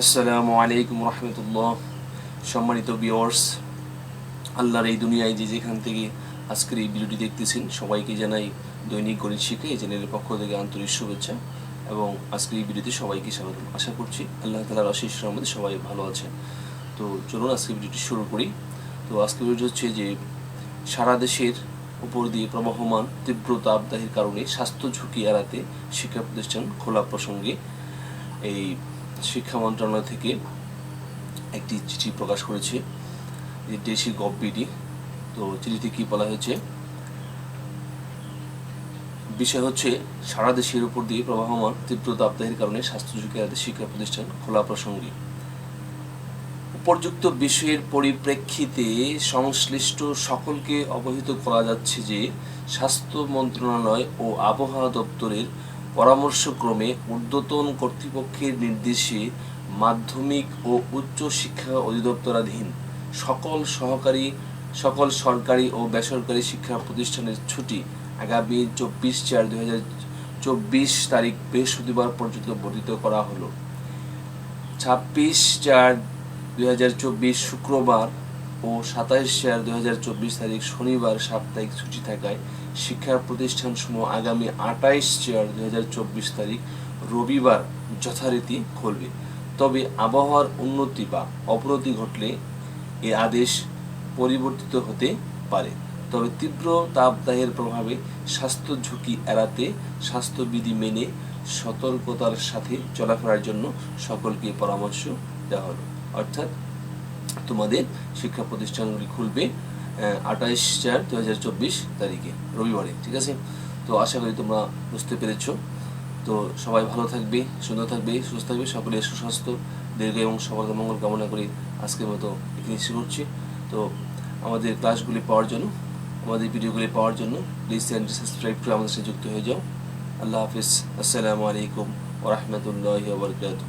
আসসালামু আলাইকুম রহমতুল্লাহ। সম্মানিত বিয়র্স আল্লাহর এই দুনিয়ায় যে যেখান থেকে আজকের এই ভিডিওটি দেখতেছেন, সবাইকে জানাই দৈনিক গণিত শিখে এই চ্যানেলের পক্ষ থেকে আন্তরিক শুভেচ্ছা এবং আজকের এই ভিডিওতে সবাইকে স্বাগত আশা করছি আল্লাহ তালার অশেষ রহমতে সবাই ভালো আছেন। তো চলুন আজকে ভিডিওটি শুরু করি। তো আজকে ভিডিওটি হচ্ছে যে, সারা দেশের উপর দিয়ে প্রবহমান তীব্র তাপদাহের কারণে স্বাস্থ্য ঝুঁকি এড়াতে শিক্ষা প্রতিষ্ঠান খোলা প্রসঙ্গে এই শিক্ষা মন্ত্রণালয় থেকে একটি চিঠি প্রকাশ করেছে যে দেশি গভবিডি তো চিঠিতে কী বলা হয়েছে? বিষয় হচ্ছে, সারা দেশের উপর দিয়ে প্রবাহমান তীব্র তাপদাহের কারণে স্বাস্থ্য ঝুঁকি এড়াতে শিক্ষা প্রতিষ্ঠান খোলা প্রসঙ্গে। উপর্যুক্ত বিষয়ের পরিপ্রেক্ষিতে সংশ্লিষ্ট সকলকে অবহিত করা যাচ্ছে যে, স্বাস্থ্য মন্ত্রণালয় ও আবহাওয়া দপ্তরের পরামর্শক্রমে ঊর্ধ্বতন কর্তৃপক্ষের নির্দেশে মাধ্যমিক ও উচ্চ শিক্ষা অধিদপ্তরাধীন সকল সহকারী, সকল সরকারি ও বেসরকারি শিক্ষা প্রতিষ্ঠানের ছুটি আগামী চব্বিশ চার দুই হাজার চব্বিশ তারিখ বৃহস্পতিবার পর্যন্ত বর্ধিত করা হলো। ছাব্বিশ চার দুই শুক্রবার ও সাতাইশ চার দুই তারিখ শনিবার সাপ্তাহিক ছুটি থাকায় শিক্ষা প্রতিষ্ঠানসমূহ আগামী আটাইশ চার দুই তারিখ রবিবার যথারীতি খুলবে। তবে আবহাওয়ার উন্নতি বা অবনতি ঘটলে এ আদেশ পরিবর্তিত হতে পারে। তবে তীব্র তাপদাহের প্রভাবে স্বাস্থ্য ঝুঁকি এড়াতে স্বাস্থ্যবিধি মেনে সতর্কতার সাথে চলাফেরার জন্য সকলকে পরামর্শ দেওয়া হলো। অর্থাৎ তোমাদের শিক্ষা প্রতিষ্ঠানগুলি খুলবে আঠাইশ চার দু হাজার চব্বিশ তারিখে, রবিবারে, ঠিক আছে? তো আশা করি তোমরা বুঝতে পেরেছ। তো সবাই ভালো থাকবে সুন্দর থাকবে, সুস্থ থাকবে সকলের সুস্বাস্থ্য, দীর্ঘ এবং সফলতা মঙ্গল কামনা করি আজকের মতো এখানে শুরু করছি। তো আমাদের ক্লাসগুলি পাওয়ার জন্য, আমাদের ভিডিওগুলি পাওয়ার জন্য প্লিজ চ্যানেলটি সাবস্ক্রাইব করে আমাদের সাথে যুক্ত হয়ে যাও। আল্লাহ হাফিজ। আসসালামু আলাইকুম ওরহমতুল্লাহ বরকাতুহ।